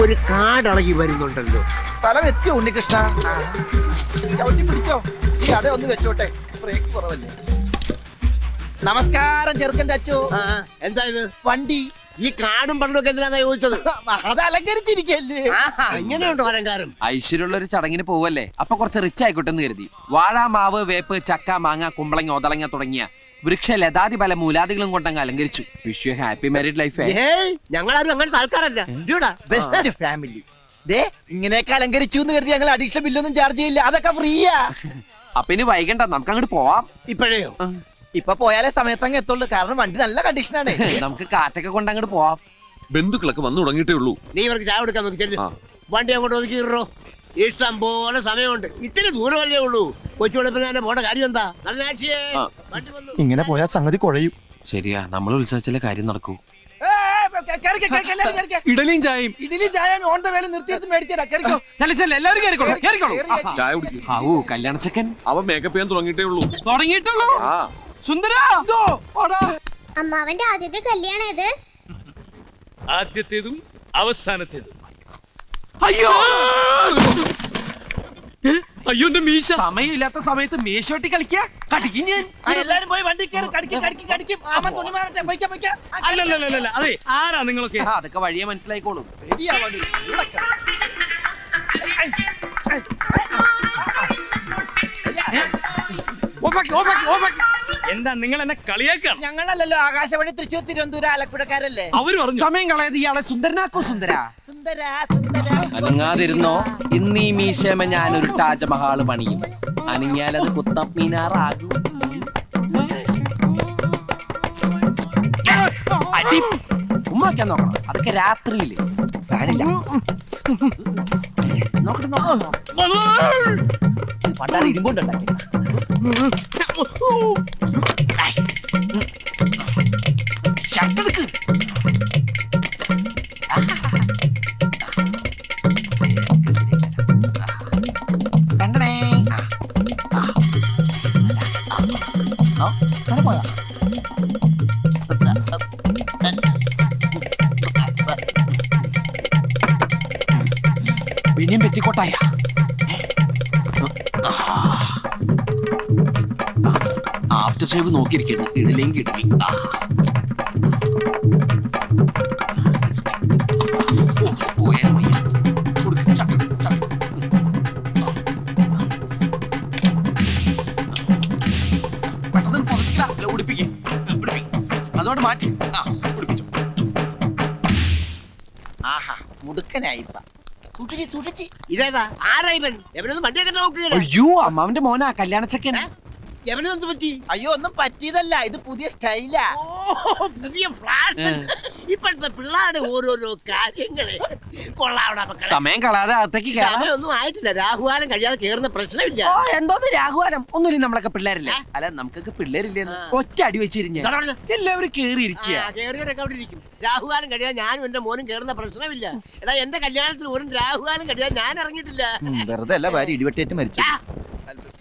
ഒരു കാടളകി വരുന്നുണ്ടല്ലോ. സ്ഥലം എത്തിയോ ഉണ്ണികൃഷ്ണ ചവിട്ടി പിടിച്ചോ? ഈ അട ഒന്ന് വെച്ചോട്ടെ. ബ്രേക്ക് കുറവല്ലേ. നമസ്കാരം ചെറുക്കന്റെ അച്ചു. ആ, എന്താ ഇത്? വണ്ടി. ഈ കാടും പണ്ടൊക്കെ എന്തിനാ ചോദിച്ചത്? അത് അലങ്കരിച്ചിരിക്കല്ലേ. ആഹാ, ഇങ്ങനെയുണ്ടോ അലങ്കാരം? ഐശ്വര്യമുള്ള ഒരു ചടങ്ങിന് പോവല്ലേ? അപ്പൊ കുറച്ച് റിച്ച് ആയിക്കോട്ടെ എന്ന് കരുതി. വാഴ മാവ് വേപ്പ് ചക്ക മാങ്ങ കുമ്പളങ്ങ ഒതളങ്ങ തുടങ്ങിയ വൃക്ഷ ലതാതി പല മൂലാദികളും കൊണ്ടങ്ങ് അലങ്കരിച്ചു. Wish you happy married life ഏയ് ഞങ്ങളാരും അങ്ങനത്തെ ആൾക്കാരല്ല. ബെസ്റ്റ് ഫാമിലി ദേ ഇങ്ങനെയൊക്കെ അലങ്കരിച്ചു എന്ന് കരുതി ഞങ്ങൾ അഡീഷണൽ ബില്ലൊന്നും ചാർജ് ചെയ്യില്ല. അതൊക്കെ ഫ്രീയാ അപ്പൊ ഇനി വൈകണ്ട നമുക്ക് അങ്ങോട്ട് പോവാം. ഇപ്പോഴേയോ? ഇപ്പൊ പോയാലേ സമയത്തങ്ങ് എത്തുള്ളൂ. കാരണം വണ്ടി നല്ല കണ്ടീഷനാണ് നമുക്ക് കാറ്റൊക്കെ കൊണ്ട് അങ്ങോട്ട് പോവാം. ബന്ധുക്കളൊക്കെ വന്നു തുടങ്ങിയിട്ടേ ഉള്ളൂ. നീ ഇവർക്ക് ചായ കൊടുക്കാൻ നോക്കി ചെല്ലു. വണ്ടി അങ്ങോട്ട് ഒതുക്കിയിട്ടോ ഇഷ്ടം പോലെ സമയമുണ്ട്. ഇത്തിരി ദൂരമല്ലേ ഉള്ളൂ. കൊച്ചു വെളുപ്പിനെ പോണ്ട കാര്യം എന്താ? നല്ല ആക്ഷിയേ ആ. വന്നു. ഇങ്ങനെ പോയാൽ സംഗതി കുഴയും. ശരിയാ നമ്മൾ ഉത്സവിച്ചാലേ കാര്യം നടക്കൂ. ഇഡലിയും ചായയും. ഇഡലിയും ചായയും ഓൺ ദ വേല നിർത്തിയെടുത്ത് മേടിച്ചാ കേറിക്കോ. ചെല്ല ചെല്ല എല്ലാവരും കേറിക്കോളൂ കേറിക്കോളൂ. ചായ കുടിക്കും. ആവൂ കല്യാണചക്കൻ അവൻ മേക്കപ്പ് ചെയ്യാൻ തുടങ്ങിയിട്ടേ ഉള്ളൂ. തുടങ്ങിയിട്ടുള്ളൂ? ആ. സുന്ദര! അമ്മാവന്റെ ആദ്യത്തെ കല്യാണം ആദ്യത്തേതും അവസാനത്തേതും. അയ്യോ. അയ്യോ എന്റെ മീശ. സമയമില്ലാത്ത സമയത്ത് മേശോട്ടി കളിക്കാ? കടിക്കും ഞാൻ. എല്ലാരും പോയി വണ്ടി കയറി കടിക്കും കടിക്കും കടിക്കും. ആമ തുണി മാറട്ടെ പൊയ്ക്കാം പൊയ്ക്കാം. അല്ലല്ലല്ല അതെ ആരാ നിങ്ങളൊക്കെ? അതൊക്കെ വഴിയെ മനസ്സിലായിക്കോളും. ഓഫാക്കി ഓഫാക്കി ഓഫാക്കി എന്താ നിങ്ങൾ എന്നെ കളിയാക്കാണ്? ഞങ്ങളല്ലല്ലോ ആകാശവാണി തൃശ്ശൂർ തിരുവനന്തപുരം ആലപ്പുഴക്കാരല്ലേ? അവർ പറഞ്ഞു സമയം കളയത് ഇയാളെ സുന്ദരനാക്കോ സുന്ദര. സുന്ദര സുന്ദര. അനങ്ങാതിരുന്നോ? ഇന്ന് ഈ മീശമ ഞാനൊരു താജ്മഹാൾ പണിയും. അനങ്ങിയാലത് കുത്തം മീനാറാകും. അടി. ഉമ്മാക്കാൻ നോക്കണം. അതൊക്കെ രാത്രിയിൽ. ഫാനില്ല നോക്കട്ടെ നോക്കണം പണ്ടാറ് ഇരുമ്പുണ്ടുണ്ടാക്കി ഷർട്ടെടുക്ക് കണ്ടടേ. പിന്നെയും പെറ്റിക്കോട്ടായ പുറത്തില്ല. നോക്കിയിരിക്കുന്നു ഇടലേം ഉടുപ്പിക്ക് അതോട് മാറ്റി. ആ ആഹാ മുടുക്കനായിപ്പ. സൂക്ഷിച്ച് സൂക്ഷിച്ച്. ഇതേതാ? ആരായി വണ്ടിയൊക്കെ അയ്യോ അമ്മാവന്റെ മോനാ. കല്യാണ എവനെന്ത് പറ്റി? അയ്യോ ഒന്നും പറ്റിയതല്ല. ഇത് പുതിയ സ്റ്റൈലാ. ഓ പുതിയ ഫ്ലാഷ് ഇപ്പോഴത്തെ പിള്ളേരുടെ ഓരോരോ കാര്യങ്ങൾ മക്കളെ. സമയം കളാതെ അകത്തേക്ക് കയറാം. സമയമൊന്നും ആയിട്ടില്ല. രാഹുകാലം കഴിയാതെ കേറുന്ന പ്രശ്നമില്ല. ഓ എന്തോന്ന് ഒന്നും ഒന്നുമില്ല നമ്മളൊക്കെ പിള്ളേരില്ല? അല്ല നമുക്കൊക്കെ പിള്ളേരില്ലെന്ന്. ഒറ്റ അടി വെച്ചിരിഞ്ഞ. ഇതാ പറഞ്ഞെ. എല്ലാവരും കേറി ഇരിക്കുക ആ, കേറിയവരൊക്കെ അവിടെ ഇരിക്കും. രാഹുകാലം കഴിയാൻ ഞാനും എന്റെ മോനും കേറുന്ന പ്രശ്നമില്ല. എടാ എന്റെ കല്യാണത്തിന് ഒരു രാഹുകാലം കഴിയാൻ ഞാൻ ഇറങ്ങിയിട്ടില്ല. വെറുതെ അല്ല ഭാര്യ ഇടിവെട്ടേറ്റ് മരിച്ചു. ആ.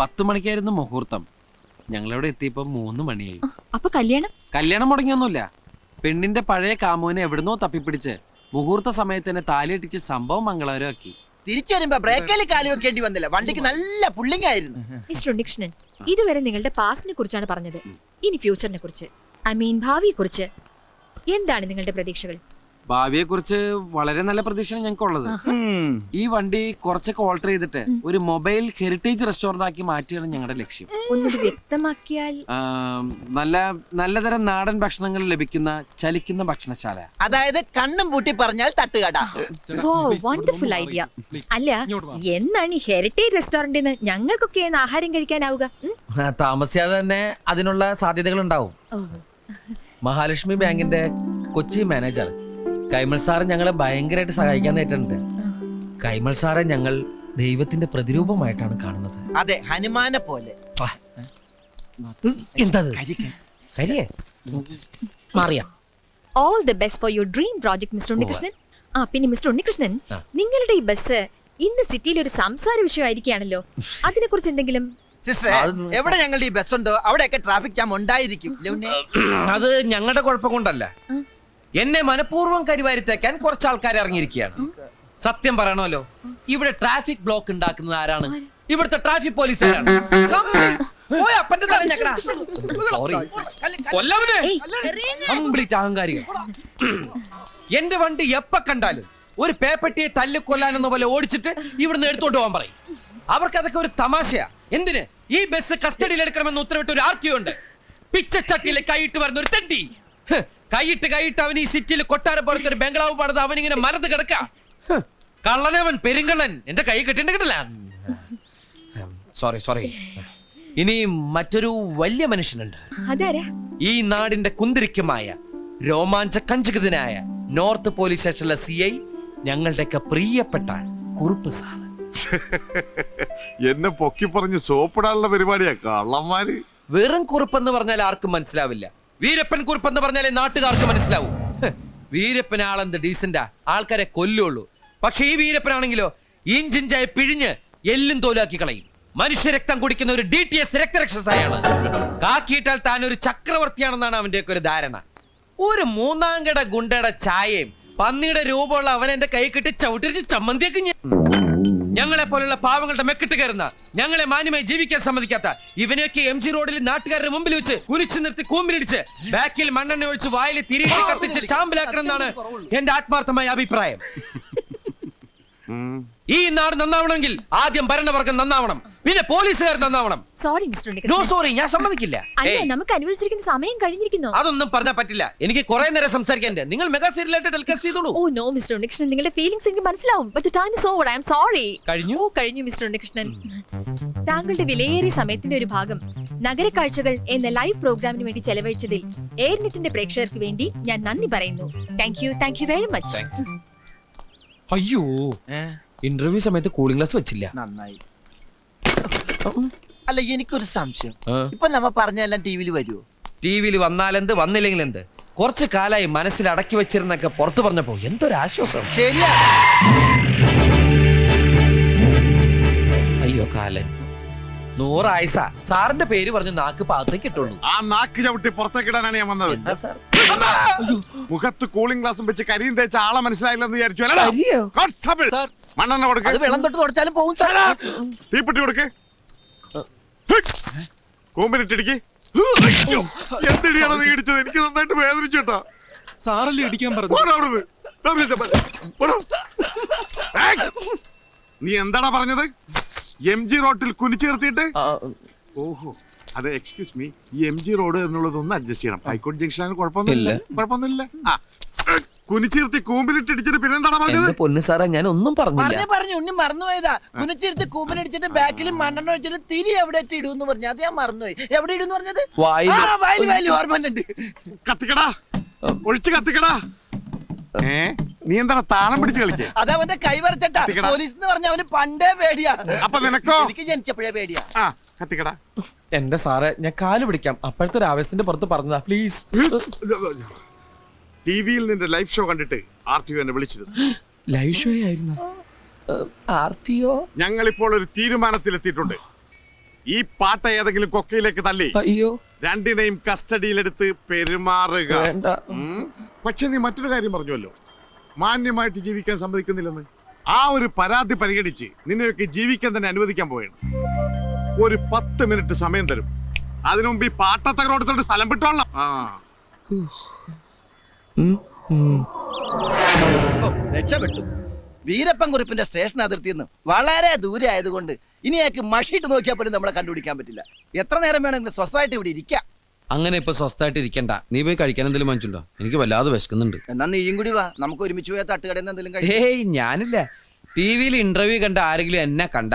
പത്ത് മണിക്കായിരുന്നു മുഹൂർത്തം. ഞങ്ങളിവിടെ എത്തിയപ്പോ മൂന്ന് മണിയായി. അപ്പൊ കല്യാണം? കല്യാണം മുടങ്ങിയൊന്നുമില്ല. പെണ്ണിന്റെ പഴയ കാമുവിനെ എവിടുന്നോ തപ്പിപ്പിടിച്ച് മുഹൂർത്ത സമയത്ത് തന്നെ താലിയിട്ടിച്ച് സംഭവം മംഗളകരമാക്കി തിരിച്ചു വരുമ്പോ ബ്രേക്കിൽ കാലി വെക്കേണ്ടി വന്നില്ല. വണ്ടിക്ക് നല്ല പുള്ളിങ് ആയിരുന്നു. മിസ്റ്റർ ഉണ്ണികൃഷ്ണൻ ഇതുവരെ നിങ്ങളുടെ പാസ്റ്റിനെ കുറിച്ചാണ് പറഞ്ഞത്. ഇനി ഫ്യൂച്ചറിനെ കുറിച്ച് ഐ മീൻ ഭാവിയെ കുറിച്ച് എന്താണ് നിങ്ങളുടെ പ്രതീക്ഷകൾ? ഭാവിയെ കുറിച്ച് വളരെ നല്ല പ്രതീക്ഷയാണ് ഞങ്ങൾക്കുള്ളത്. ഈ വണ്ടി കുറച്ചൊക്കെ ഓൾട്ടർ ചെയ്തിട്ട് ഒരു മൊബൈൽ ഹെറിറ്റേജ് റെസ്റ്റോറന്റ് ആക്കി മാറ്റിയാണ് ഞങ്ങളുടെ ലക്ഷ്യം. ഒന്നുകൂടി വ്യക്തമാക്കിയാൽ നല്ല നല്ലതരം നാടൻ ഭക്ഷണങ്ങൾ ലഭിക്കുന്ന ചലിക്കുന്ന ഭക്ഷണശാല. അതായത് കണ്ണും പൂട്ടി പറഞ്ഞാൽ തട്ടുകട. ഓ വണ്ടർഫുൾ ഐഡിയ അല്ല എന്നാണ് ഈ ഹെറിറ്റേജ് റെസ്റ്റോറന്റിൽ നിന്ന് ഞങ്ങൾക്കൊക്കെ ഒന്ന് ആഹാരം കഴിക്കാനാവുക? ഉം? താമസിയാതെ തന്നെ അതിനുള്ള സാധ്യതകൾ ഉണ്ടാവും ഓ. മഹാലക്ഷ്മി ബാങ്കിന്റെ കൊച്ചി മാനേജർ കൈമൾ സാറ് ഞങ്ങളെ ഭയങ്കരമായിട്ട് സഹായിക്കാൻ നേരിട്ടുണ്ട്. കൈമൾ സാറെ ഞങ്ങൾ ദൈവത്തിന്റെ പ്രതിരൂപമായിട്ടാണ് കാണുന്നത്. അതെ ഹനുമാനെ പോലെ. എന്തത്. കരിയേ? മാറിയാ. All the best for your dream project mister Unnikrishnan. ആ പിന്നെ മിസ്റ്റർ ഉണ്ണികൃഷ്ണൻ നിങ്ങളുടെ ഈ ബസ് ഇന്ന് സിറ്റിയിൽ ഒരു സംസാര വിഷയമായിരിക്കുകയാണല്ലോ. അതിനെ കുറിച്ച് എന്തെങ്കിലും എവിടെ ഞങ്ങളുടെ ഈ ബസ് ഉണ്ടോ? അവിടെയൊക്കെ ട്രാഫിക് ജാം ഉണ്ടായിരിക്കും അത് ഞങ്ങളുടെ കുഴപ്പം കൊണ്ടല്ല. എന്നെ മനഃപൂർവം കരിവാരിത്തേക്കാൻ കുറച്ച് ആൾക്കാർ ഇറങ്ങിയിരിക്കുകയാണ് സത്യം പറയണമല്ലോ. ഇവിടെ ട്രാഫിക് ബ്ലോക്ക് ഉണ്ടാക്കുന്നത് ആരാണ്? ഇവിടുത്തെ ട്രാഫിക് പോലീസുകാരാണ്. ആരാണ് അപ്പന്റെ തല ഞെക്കടാ. Sorry. കൊല്ലവനെ കംപ്ലീറ്റ് അഹങ്കാരികൾ. എന്റെ വണ്ടി എപ്പ കണ്ടാലും ഒരു പേപ്പട്ടിയെ തല്ലിക്കൊല്ലാനെന്ന പോലെ ഓടിച്ചിട്ട് ഇവിടുന്ന് എടുത്തോണ്ട് പോകാൻ പറയും. അവർക്ക് അതൊക്കെ ഒരു തമാശയാ. എന്തിന്? ഈ ബസ് കസ്റ്റഡിയിൽ എടുക്കണമെന്ന് ഉത്തരവിട്ട് ഒരു ആർക്കിയുണ്ട്. ഉണ്ട് പിച്ചച്ചട്ടിയിൽ കൈയിട്ട് വരുന്ന ഒരു തെണ്ടി. ഹ്, കൈയിട്ട് കൈയിട്ട് അവൻ ഈ സിറ്റിയിൽ കൊട്ടാര പോലത്തെ ഒരു ബംഗ്ലാവ് പാടത്ത് അവൻ ഇങ്ങനെ മരത്ത് കിടക്ക കള്ളനവൻ പെരുങ്കള്ളൻ. എന്റെ കൈ കിട്ടിണ്ട് കിട്ടില്ല. സോറി സോറി ഇനി മറ്റൊരു വലിയ മനുഷ്യനുണ്ട്. അതാരാ? ഈ നാടിന്റെ കുന്തിരിക്കമായ രോമാഞ്ച കഞ്ചുകിതനായ നോർത്ത് പോലീസ് സ്റ്റേഷനിലെ സി ഐ ഞങ്ങളുടെയൊക്കെ പ്രിയപ്പെട്ട കുറുപ്പ് സാർ എന്നെ പൊക്കി പറഞ്ഞ് സോപ്പിടാനുള്ള പരിപാടിയാ കള്ളന്മാര്. വെറും കുറുപ്പെന്ന് പറഞ്ഞാൽ ആർക്കും മനസ്സിലാവില്ല. വീരപ്പൻ കുറിപ്പ് എന്ന് പറഞ്ഞാലേ നാട്ടുകാർക്ക് മനസ്സിലാവൂ. വീരപ്പൻ ആളെന്ത് ഡീസന്റാ ആൾക്കാരെ കൊല്ലുള്ളൂ. പക്ഷെ ഈ വീരപ്പനാണെങ്കിലോ ഇഞ്ചിഞ്ചായി പിഴിഞ്ഞ് എല്ലും തോലാക്കി കളയും. മനുഷ്യരക്തം കുടിക്കുന്ന ഒരു ഡി ടി എസ് രക്തരക്ഷസായാണ്. കാക്കിയിട്ടാൽ താൻ ഒരു ചക്രവർത്തിയാണെന്നാണ് അവന്റെയൊക്കെ ഒരു ധാരണ. ഒരു മൂന്നാംകട ഗുണ്ടയുടെ ചായയും പന്നിയുടെ രൂപമുള്ള അവൻ എന്റെ കൈ കിട്ടി ചവിട്ടിരിച്ച് ചമ്മന്തിയൊക്കെ ഞാൻ ഞങ്ങളെ പോലുള്ള പാവങ്ങളുടെ മെക്കിട്ട് കയറുന്ന ഞങ്ങളെ മാന്യമായി ജീവിക്കാൻ സമ്മതിക്കാത്ത ഇവനെയൊക്കെ എം ജി റോഡിൽ നാട്ടുകാരുടെ മുമ്പിൽ വെച്ച് കുരിച്ചു നിർത്തി കൂമ്പിലിടിച്ച് ബാക്കിൽ മണ്ണെണ്ണ ഒഴിച്ച് വായിൽ തിരികെ കത്തിച്ച് ചാമ്പലാക്കണം എന്നാണ് എന്റെ ആത്മാർത്ഥമായ അഭിപ്രായം. ഈ നാട് നന്നാവണമെങ്കിൽ ആദ്യം ഭരണവർഗം നന്നാവണം. പിന്നെ പോലീസുകാർ നന്നാവണം. സോറി മിസ്റ്റർ നോ സോറി ഞാൻ സമ്മതിക്കില്ല. അല്ല നമുക്ക് അനുവദിച്ചിരിക്കുന്ന സമയം കഴിഞ്ഞിരിക്കുന്നു. അതൊന്നും പറഞ്ഞാൽ പറ്റില്ല. എനിക്ക് കുറെ നേരം സംസാരിക്കാൻ നിങ്ങൾ മെഗാ സീരിയലായിട്ട് ടെലികാസ്റ്റ് ചെയ്തോളൂ. Oh no mister Unnikrishnan. നിങ്ങളുടെ ഫീലിംഗ്സ് എനിക്ക് മനസ്സിലാവും. But time is over I am sorry കഴിഞ്ഞു? ഓ കഴിഞ്ഞു മിസ്റ്റർ ഉണ്ണികൃഷ്ണൻ. താങ്കളുടെ വിലയേറിയ സമയത്തിന്റെ ഒരു ഭാഗം നഗര കാഴ്ചകൾ എന്ന ലൈവ് പ്രോഗ്രാമിന് വേണ്ടി ചെലവഴിച്ചതിൽ എയർനെറ്റിന്റെ പ്രേക്ഷകർക്ക് വേണ്ടി ഞാൻ നന്ദി പറയുന്നു. Thank you thank you very much അയ്യോ. ഏ, ഇന്റർവ്യൂ സമയത്ത് കൂളിംഗ് ഗ്ലാസ് വെച്ചില്ല. നന്നായി. അല്ല എനിക്കൊരു സംശയം. ആ. ഇപ്പൊ നമ്മ പറഞ്ഞെല്ലാം ടി വിയിൽ വരുമോ ടി വിയിൽ വന്നാലെന്ത് വന്നില്ലെങ്കിൽ എന്ത് കുറച്ച് കാലായി മനസ്സിൽ അടക്കി വെച്ചിരുന്നൊക്കെ പുറത്തു പറഞ്ഞപ്പോ എന്തൊരു ആശ്വാസം ശരിയാ. അയ്യോ കാലൻ. നൂറായസ സാറിന്റെ പേര് പറഞ്ഞ് നാക്ക് പാകത്തേക്ക് ഇട്ടുള്ളൂ ആ നാക്ക് ചവിട്ടി പുറത്തേക്ക് ഇടാനാണ് ഞാൻ വന്നത്. എന്താ സാർ? മുഖത്ത് കൂളിംഗ് ഗ്ലാസും വെച്ച് കരിയും തേച്ച ആളെ മനസ്സിലായില്ലെന്ന് വിചാരിച്ചു അല്ലടാ? Constable, sir. മണ്ണെണ്ണ അത് കൊടുക്ക് വെള്ളം തൊട്ട് തുടച്ചാലും പോകും സാർ. തീപ്പെട്ടി കൊടുക്ക്. കൂമ്പിനിട്ടിടിക്ക് എന്തിടിയാണ് നീ ഇടിച്ചത്? എനിക്ക് നന്നായിട്ട് വേദനിച്ചു കേട്ടോ. സാറല്ലേ ഇടിക്കാൻ പറഞ്ഞു പോടാ അവിടുന്ന്. ദാ വിളിച്ച പോലെ. പോടാ. ഏയ്! നീ എന്താടാ പറഞ്ഞത്? എം ജി റോട്ടിൽ കുനിച്ചു നിർത്തിയിട്ട്? ഓഹോ. അതെ എക്സ്ക്യൂസ് മീ ഈ എം ജി റോഡ് എന്നുള്ളത് ഒന്ന് അഡ്ജസ്റ്റ് ചെയ്യണം ഹൈക്കോടതി ജംഗ്ഷനാണ് കുഴപ്പമൊന്നുമില്ല. കുഴപ്പമൊന്നുമില്ല. ആ. കുനിച്ചു കൂമ്പിലിട്ടിടിച്ചിട്ട് കൂമ്പിലിട്ട് ഇടിച്ചിട്ട് പിന്നെന്താടാ പറഞ്ഞത്? എന്റെ പൊന്നു സാറേ ഞാൻ ഒന്നും പറഞ്ഞില്ല. പറഞ്ഞു പറഞ്ഞു ഉണ്ണി മറന്നുപോയതാ. കുനിച്ചിരുത്ത് കൂമ്പിലിടിച്ചിട്ട് ബാക്കിൽ മണ്ണെണ്ണ വെച്ചിട്ട് തിരി എവിടെ ഇടൂന്ന് പറഞ്ഞു. അത് ഞാൻ മറന്നുപോയി. എവിടെ ഇടൂന്ന് പറഞ്ഞത്? വായിൽ. ആ, കത്തിക്കടാ. ഒഴിച്ച് കത്തിക്കടാ. ഏ? നീ എന്താണ് താളം പിടിച്ച് കളിക്കേ? അത് അവന്റെ കൈ വരച്ചട്ടാ. കത്തിക്കടാ. പോലീസ് എന്ന് പറഞ്ഞ അവന് പണ്ടേ പേടിയാ. അപ്പൊ നിനക്കോ? എനിക്ക് ജനിച്ചപ്പോഴേ പേടിയാ. ആ കത്തിക്കടാ. എന്റെ സാറേ ഞാൻ കാൽ പിടിക്കാം. അപ്പോഴത്തെ ഒരു ആവേശത്തിന്റെ പുറത്ത് പറഞ്ഞതാ. പ്ലീസ്. ടി വിയിൽ നിന്റെ ലൈവ് ഷോ കണ്ടിട്ട് ആർ ടി ഒ എന്നെ വിളിച്ചത്. ലൈവ് ഷോ ആയിരുന്നു? ആർ ടി ഒ ഞങ്ങൾ ഇപ്പോൾ ഒരു തീരുമാനത്തിലെത്തിയിട്ടുണ്ട്. ഈ പാട്ട ഏതെങ്കിലും കൊക്കയിലേക്ക് തള്ളി. അയ്യോ. രണ്ടിനെയും കസ്റ്റഡിയിലെടുത്ത് പെരുമാറുക. വേണ്ട. പക്ഷെ നീ മറ്റൊരു കാര്യം പറഞ്ഞുവല്ലോ. മാന്യമായിട്ട് ജീവിക്കാൻ സമ്മതിക്കുന്നില്ലെന്ന്. ആ ഒരു പരാതി പരിഗണിച്ച് നിന്നെയൊക്കെ ജീവിക്കാൻ തന്നെ അനുവദിക്കാൻ പോവുകയാണ്. ഒരു പത്ത് മിനിറ്റ് സമയം തരും. അതിനുമുമ്പ് ഈ പാട്ടത്തകരോടത്തോട് സ്ഥലം വിട്ടോളാം ആ. രക്ഷപ്പെട്ടു. വീരപ്പൻ കുറിപ്പിന്റെ സ്റ്റേഷൻ അതിർത്തി നിന്ന് വളരെ ദൂരെ ആയതുകൊണ്ട് ഇനി അയാൾക്ക് മഷിയിട്ട് നോക്കിയാൽ പോലും നമ്മളെ കണ്ടുപിടിക്കാൻ പറ്റില്ല. എത്ര നേരം വേണമെങ്കിലും സ്വസ്ഥമായിട്ട് ഇവിടെ ഇരിക്കാം. അങ്ങനെ ഇപ്പൊ സ്വസ്ഥമായിട്ട് ഇരിക്കണ്ട. നീ പോയി കഴിക്കാൻ എന്തെങ്കിലും വാങ്ങിച്ചുണ്ടോ എനിക്ക് വല്ലാതെ വിശക്കുന്നുണ്ട്. എന്നാ നീയും കൂടി വാ. നമുക്ക് ഒരുമിച്ച് പോയാൽ തട്ടുകടയിൽ നിന്ന് എന്തെങ്കിലും കഴിക്കാം. ഏയ് ഞാനില്ല. ടി വിയിൽ ഇന്റർവ്യൂ കണ്ട ആരെങ്കിലും എന്നെ കണ്ട.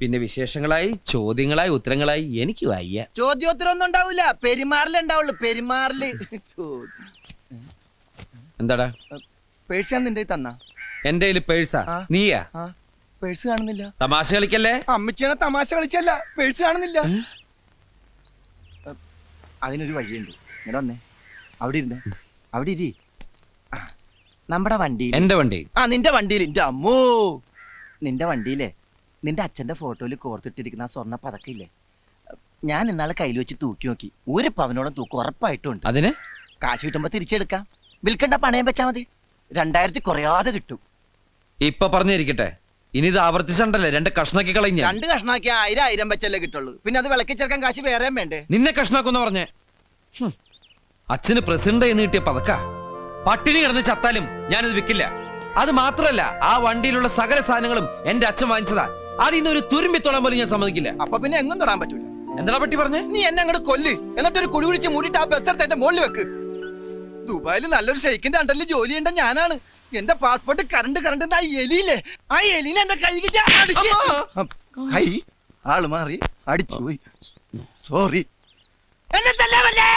പിന്നെ വിശേഷങ്ങളായി ചോദ്യങ്ങളായി ഉത്തരങ്ങളായി എനിക്ക് വയ്യ. ചോദ്യോത്തരം ഒന്നും ഉണ്ടാവില്ല പെരുമാറിലുണ്ടാവുള്ളൂ പെരുമാറിൽ. എന്താടാ? പേഴ്സ് ഞാൻ നിന്റെ തന്ന? എന്റെ കയ്യിൽ പേഴ്സാ? ആ. നീയാ? ആ. പേഴ്സ് കാണുന്നില്ല. തമാശ കളിക്കല്ലേ? അമ്മച്ചിയാണ് തമാശ കളിച്ചല്ല പേഴ്സ് കാണുന്നില്ല. അതിനൊരു വഴിയുണ്ട്. ഇങ്ങനെ വന്നേ. അവിടെ ഇരുന്നേ. അവിടെ ഇരി. ആ, നമ്മുടെ വണ്ടിയിൽ. എന്റെ വണ്ടി ആ നിന്റെ വണ്ടിയിൽ. എന്റെ അമ്മോ. നിന്റെ വണ്ടിയിലെ. നിന്റെ അച്ഛന്റെ ഫോട്ടോയിൽ കോർത്തിട്ടിരിക്കുന്ന ആ സ്വർണ പതക്കില്ലേ? ഞാൻ ഇന്നാളെ കയ്യിൽ വെച്ച് തൂക്കി നോക്കി. ഒരു പവനോളം തൂക്കം ഉറപ്പായിട്ടുണ്ട്. അതിന്? കാശ് കിട്ടുമ്പോ തിരിച്ചെടുക്കാം. വിൽക്കണ്ട പണയം വെച്ചാ മതി. രണ്ടായിരത്തി കുറയാതെ കിട്ടും. ഇപ്പൊ പറഞ്ഞിരിക്കട്ടെ. ഇനി ഇത് ആവർത്തിച്ചണ്ടല്ലേ? രണ്ട് കഷ്ണാക്കി കളഞ്ഞ. രണ്ട് കഷ്ണാക്കി ആയിരം ആയിരം വെച്ചല്ലേ കിട്ടുള്ളൂ. പിന്നെ അത് വിളക്കി ചേർക്കാൻ കാശ് വേറെയും വേണ്ടേ? നിന്നെ കഷ്ണാക്കുന്ന പറഞ്ഞേ. ഹും. അച്ഛന് പ്രസിഡന്റ് എന്ന് കിട്ടിയ പതക്ക. പട്ടിണി കിടന്ന് ചത്താലും ഞാനിത് വിൽക്കില്ല അത് മാത്രല്ല ആ വണ്ടിയിലുള്ള സകല സാധനങ്ങളും എന്റെ അച്ഛൻ വാങ്ങിച്ചതാ. അതിൽ നിന്ന് ഒരു തുരുമ്പിത്തോളം പോലും ഞാൻ സമ്മതിക്കില്ല. അപ്പൊ പിന്നെ എങ്ങും തൊടാൻ പറ്റൂല. എന്താ പട്ടി പറഞ്ഞേ? നീ എന്നെ അങ്ങോട്ട് കൊല്ല്. എന്നിട്ട് ഒരു കുഴി കുഴിച്ച് മൂടിയിട്ട് ആ ബസ് എടുത്ത് എന്റെ മുകളിൽ വെക്ക്. ദുബായിൽ നല്ലൊരു ഷെയ്ക്കിന്റെ അണ്ടറിൽ ജോലി ചെയ്യേണ്ട ഞാനാണ്. എന്റെ പാസ്പോർട്ട് കറണ്ട് കറണ്ട് ആ എലിയില്ലേ? ആ എലിനെ എന്റെ കൈ കൈ. ആൾ മാറി. അടിച്ചു പോയി. സോറി എന്നെ തല്ലാമല്ലേ